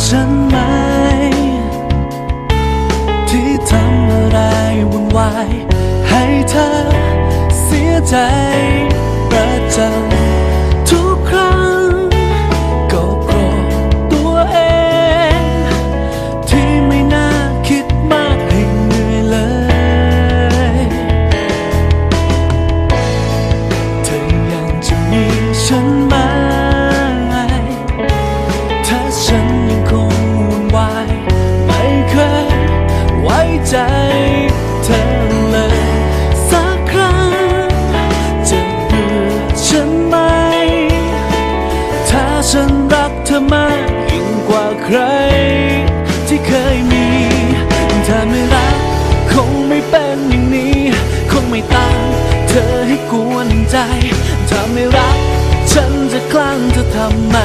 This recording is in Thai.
什么？ กว่าใคร ที่เคยมีถ้าไม่รัก คงไม่เป็นอย่างนี้ คงไม่ตั้งเธอให้กวนใจ ถ้าไม่รัก ฉันจะคลั่งเธอทำไม